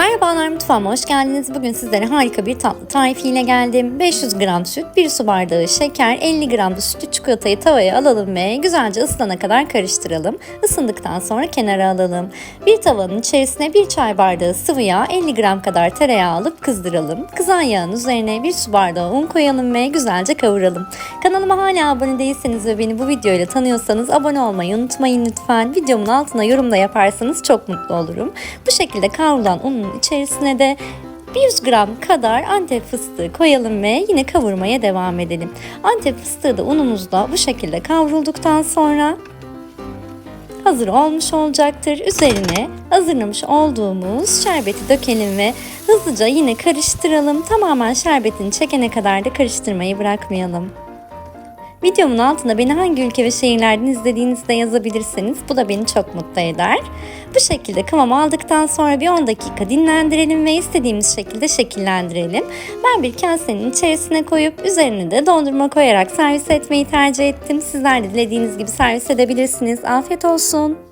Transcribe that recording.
Merhabalar mutfağıma hoş geldiniz. Bugün sizlere harika bir tatlı tarifiyle geldim. 500 gram süt, 1 su bardağı şeker, 50 gram da sütlü çikolatayı tavaya alalım ve güzelce ıslana kadar karıştıralım. Isındıktan sonra kenara alalım. Bir tavanın içerisine 1 çay bardağı sıvı yağ, 50 gram kadar tereyağı alıp kızdıralım. Kızan yağın üzerine 1 su bardağı un koyalım ve güzelce kavuralım. Kanalıma hala abone değilseniz ve beni bu videoyla tanıyorsanız abone olmayı unutmayın lütfen. Videomun altına yorum da yaparsanız çok mutlu olurum. Bu şekilde kavrulan unun içerisine de 100 gram kadar antep fıstığı koyalım ve yine kavurmaya devam edelim. Antep fıstığı da unumuzda bu şekilde kavrulduktan sonra hazır olmuş olacaktır. Üzerine hazırlamış olduğumuz şerbeti dökelim ve hızlıca yine karıştıralım. Tamamen şerbetini çekene kadar da karıştırmayı bırakmayalım. Videomun altına beni hangi ülke ve şehirlerden izlediğinizi de yazabilirseniz bu da beni çok mutlu eder. Bu şekilde kıvam aldıktan sonra bir 10 dakika dinlendirelim ve istediğimiz şekilde şekillendirelim. Ben bir kasenin içerisine koyup üzerine de dondurma koyarak servis etmeyi tercih ettim. Sizler de dilediğiniz gibi servis edebilirsiniz. Afiyet olsun.